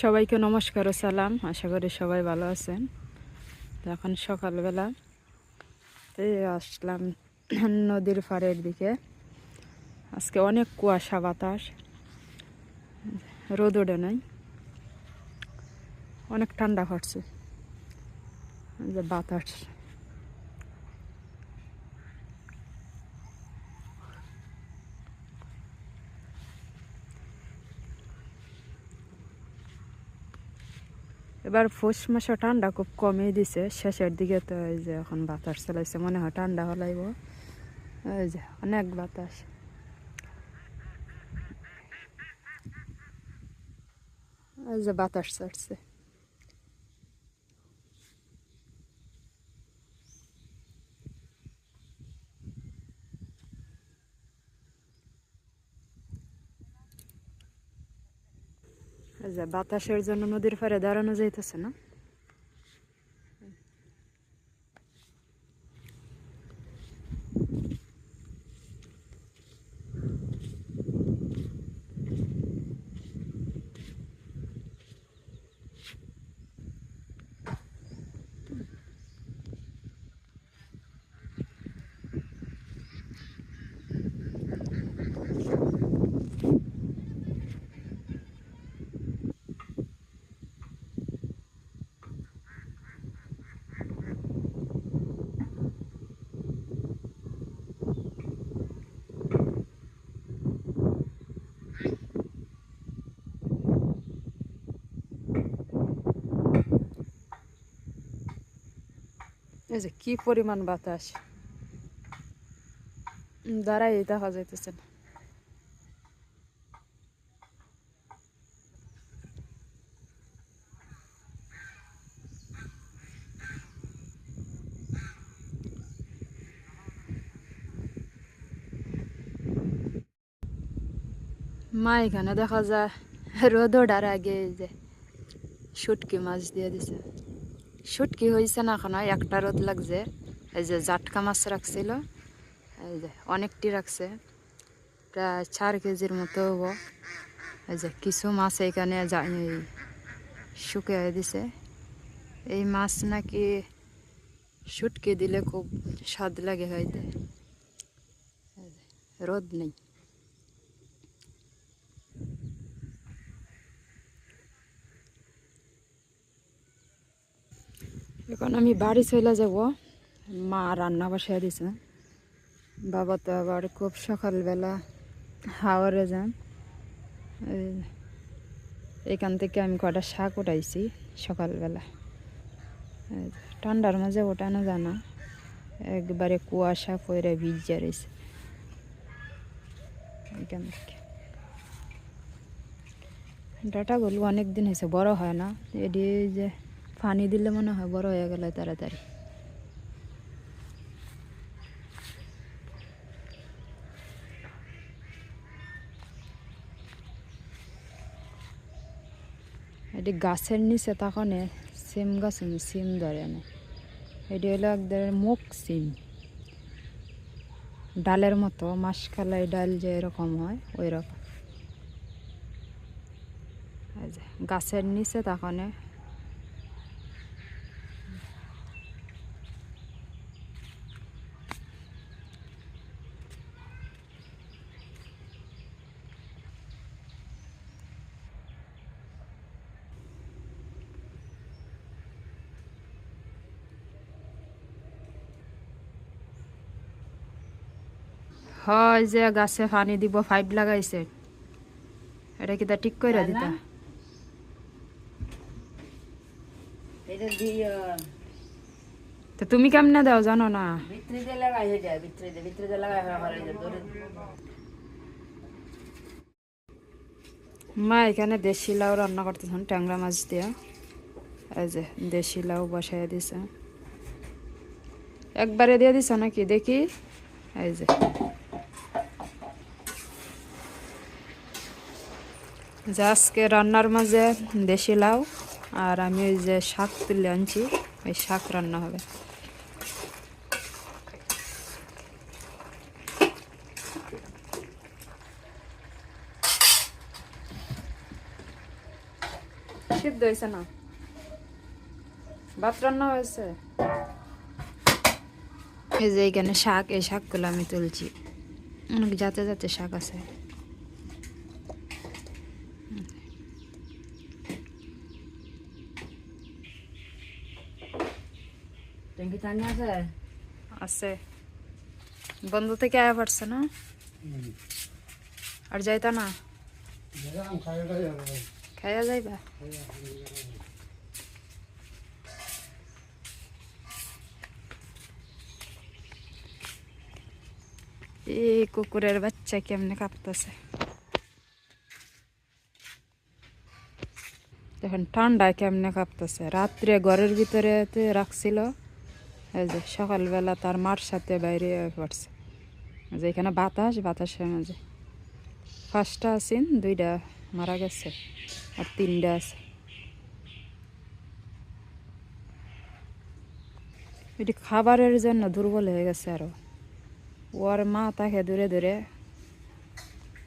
সবাইকে নমস্কার ও সালাম। আশা করি সবাই ভালো আছেন। এখন সকালবেলা আসলাম নদীর পাড়ের দিকে। আজকে অনেক কুয়াশা বাতাস, রোদ ওঠে নাই। অনেক ঠান্ডা পড়ছে। যে বাতাস। এবার পৌষ মাসে ঠান্ডা খুব কমই দিছে। শেষের দিকে তো এই যে এখন বাতাস চালাইছে, মনে হয় ঠান্ডা হলাইব। এই যে অনেক বাতাস। এই যে বাতাস ছাড়ছে। বাতাসের জন্য নদীর পাড়ে দাঁড়ানো যাইতেছে না এই যে কি পরিমাণ বাতাস? দাঁড়াই দেখা যাইতেছে না। মা, এখানে দেখা যায় রোদ ওঠার আগে যে শুটকি মাছ দিয়ে দিছে। শুটকি হয়েছে না এখন একটা রোদ লাগছে। এই যে জাটকা মাছ রাখছিল, এই যে অনেকটি রাখছে, প্রায় চার কেজির মতো হব এই যে কিছু মাছ এখানে শুকিয়ে দিছে। এই মাছ নাকি শুটকি দিলে খুব স্বাদ লাগে হয়তো রোদ নেই। এখন আমি বাড়ি চলে যাব, মা রান্না বসাই দিছে। বাবা তো আবার খুব সকালবেলা হাওয়ারে যান। এখান থেকে আমি কটা শাক উঠাইছি সকালবেলা। ঠান্ডার মাঝে ওঠানো জানা একবারে কুয়াশা পরে ভিজে রয়েছে এখান থেকে। ডাটাগুলো অনেক দিন হয়েছে বড় হয় না। এটি যে পানি দিলে মনে হয় বড় হয়ে গেল তাড়াতাড়ি। এটি গাছের নিচে তখন সিম গাছ সিম ধরে না এটি হলো একদম মুখ সিম। ডালের মতো মাসকালাই ডাল যে এরকম হয়, ওই রকম। গাছের নিচে তখন হয় যে গাছে পানি দিব পাইপ লাগাইছে। এটা কি তা ঠিক করে দিতা। তো তুমি কেমনে দাও জানো না? মা এখানে দেশি লাউ রান্না করতেছেন ট্যাংরা মাছ দিয়ে। এই যে দেশি লাউ বসাই দিছে। একবারে দিয়ে দিছ নাকি? দেখি। এই যে। যে আজকে রান্নার মাঝে দেশি লাউ আর আমি ওই যে শাক তুলে আনছি, ওই শাক রান্না হবে। সিদ্ধ হয়েছে না? ভাত রান্না হয়েছে? এই যে এখানে শাক, এই শাকগুলো আমি তুলছি। অনেক যাতে যাতে শাক আছে। আছে বন্ধ থেকে আয়া পারছে না? আর যাইতা না? খাইয়া যাইবা? এই কুকুরের বাচ্চা কেমনে কাঁপতেছে? দেখেন ঠান্ডায় কেমনে কাঁপতেছে। রাত্রে ঘরের ভিতরে রাখছিল। এই যে সকালবেলা তার মার সাথে বাইরে পড়ছে। যে এখানে বাতাস বাতাসের মাঝে পাঁচটা আছেন দুইটা মারা গেছে আর তিনটা আছে। এটি খাবারের জন্য দুর্বল হয়ে গেছে আরও। ওর মা তাকে দূরে দূরে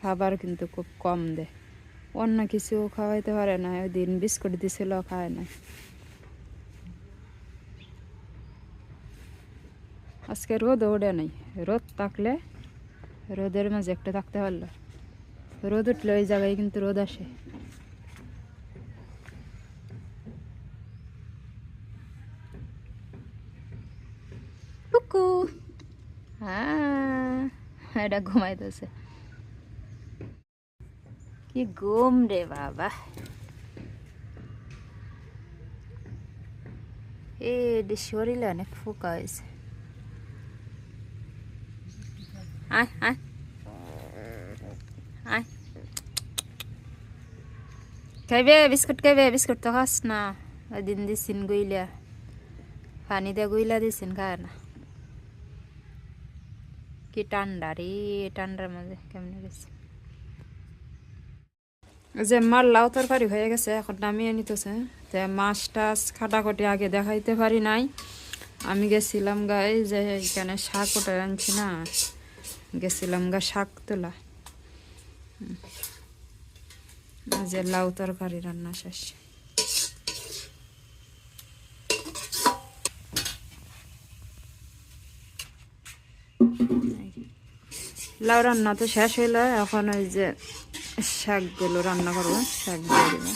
খাবার কিন্তু খুব কম দেয়। অন্য কিছু খাওয়াইতে পারে না, ওই দিন বিস্কুট দিছিল, খায় না আজকে রোদ ওঠে নাই। রোদ থাকলে রোদের মাঝে একটা থাকতে পারল। রোদ উঠলে ওই জায়গায় কিন্তু রোদ আসে। কুকু। হ্যাঁ এটা ঘুমাইতেছে। কি ঘুম রে বাবা। এ শরীরে অনেক ফোকা হয়েছে। আয় আয়। আয়। খাইবে, বিস্কুট খাইবে, বিস্কুট তো খাস না। দিন দিছিন গুইলা। পানি দিয়ে গুইলা খায় না। কি ঠান্ডা রে মাঝে কেমনে যে মার লাউ তরকারি হয়ে গেছে, এখন নামিয়ে নিতেছে। তো মাছ টাছ খাটাখটি আগে দেখাইতে পারি নাই। আমি গেছিলাম গায়ে যে এখানে শাক ওটা আনছি না। গেছিলাম গা শাক তোলা। যে লাউ তরকারি রান্না শেষ। লাউ রান্না তো শেষ হইল, এখন ওই যে শাক শাকগুলো রান্না করব, শাক দিয়ে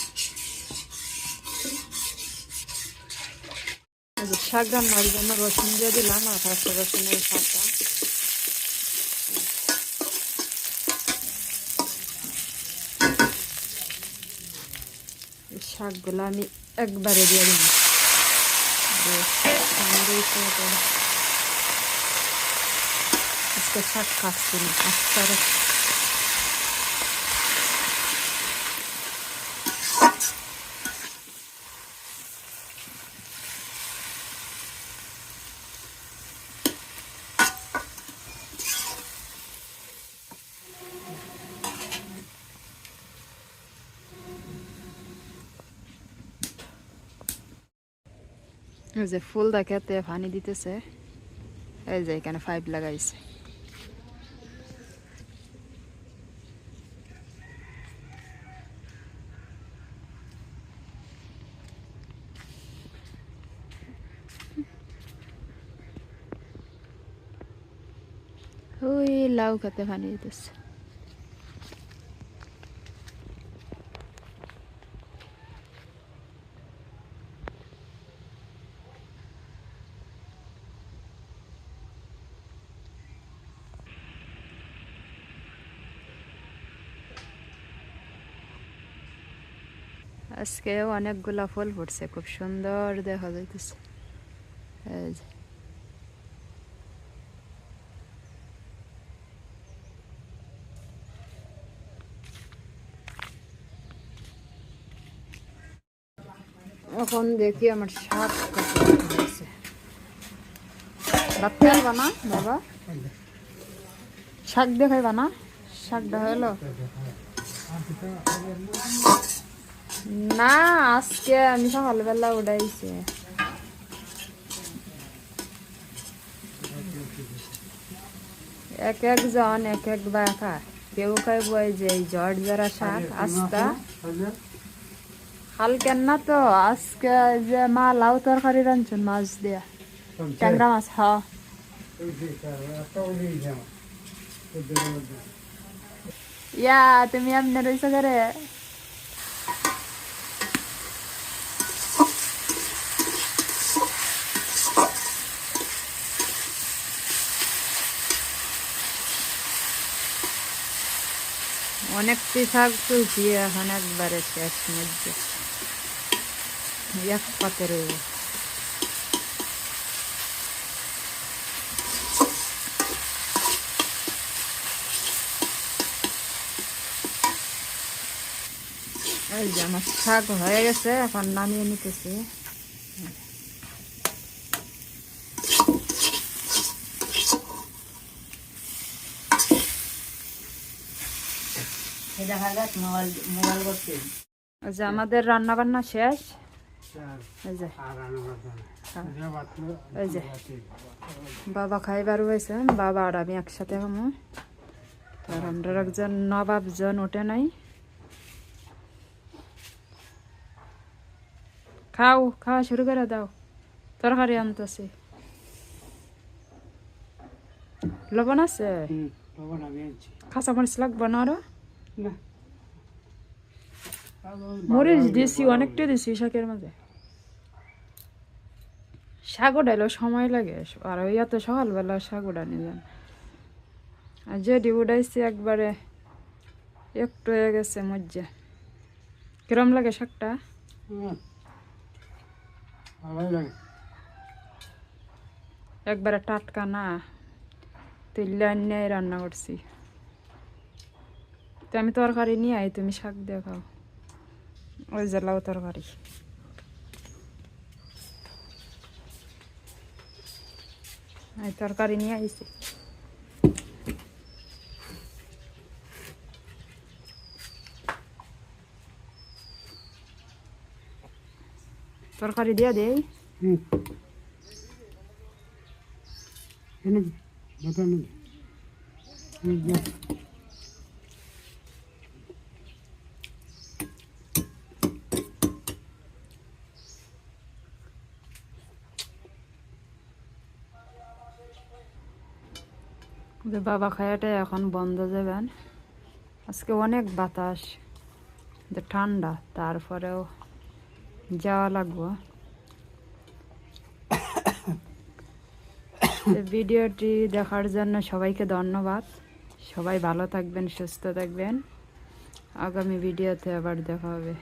শাক রান্নার জন্য রসুন দিয়ে দিলাম, আর রসুনের শাকটা শাকগুলো আমি একবারে দিয়ে দিলাম আজকে শাক কাটছি না আস্তে এই যে ফুল দেখাতে পানি দিতেছে। এই যে এখানে পাইপ লাগাইছে। ওই লাউ খেতে পানি দিতেছে। আজকে অনেকগুলা ফুল ফুটছে, খুব সুন্দর দেখা যাইতেছে। এখন দেখি আমার শাক না, বাবা? শাক দেখাইবা না? শাকটা হলো না আজকে আমি সকালবেলা উঠাইছি। এক একজন এক এক বাখা কেউ খাইব যে জট যারা শাক আস্তা। না তো আজকে যে মা লাউ তরকারি রাঁধছেন মাছ দিয়া। ট্যাংরা মাছ হ্যাঁ ইয়া তুমি এমনি রয়েছো করে অনেকটি শাক তুলছি এখন একবারে শেষ মধ্যে। এক পাতে রইব এই যে আমার শাক হয়ে গেছে, এখন নামিয়ে নিতেছি এই দেখা যাক মোবাইল মোবাইল করতে এই যে আমাদের রান্না বান্না শেষ এই যে। এই যে। বাবা খাইবার হয়েছে বাবা আর আমি একসাথে খামো আর আমরা একজন নবাব জন ওঠে নাই। খাও খাওয়া শুরু করে দাও। তরকারি আনতেছি। লবণ আছে? কাঁচা মরিচ লাগবে না আরও? মরিচ দিয়েছি অনেকটা দিয়েছি শাকের মাঝে। শাক উঠাইলেও সময় লাগে আর ওই এত সকালবেলা শাক উঠানি যান। আর যেটি উঠাইছি একবারে একটু হয়ে গেছে মজ্জা। কিরম লাগে শাকটা? একবারে টাটকা না তুললে অন্যায় রান্না করছি। আমি তরকারি নিয়ে আই তুমি শাক দিয়ে খাও ওই যে লাউ তরকারি তরকারি নিয়ে আইছি তরকারি দিয়ে দেই যে বাবা খায়াটা এখন বন্ধ যাবেন। আজকে অনেক বাতাস, যে ঠান্ডা, তারপরেও যাওয়া লাগবো। ভিডিওটি দেখার জন্য সবাইকে ধন্যবাদ। সবাই ভালো থাকবেন, সুস্থ থাকবেন। আগামী ভিডিওতে আবার দেখা হবে।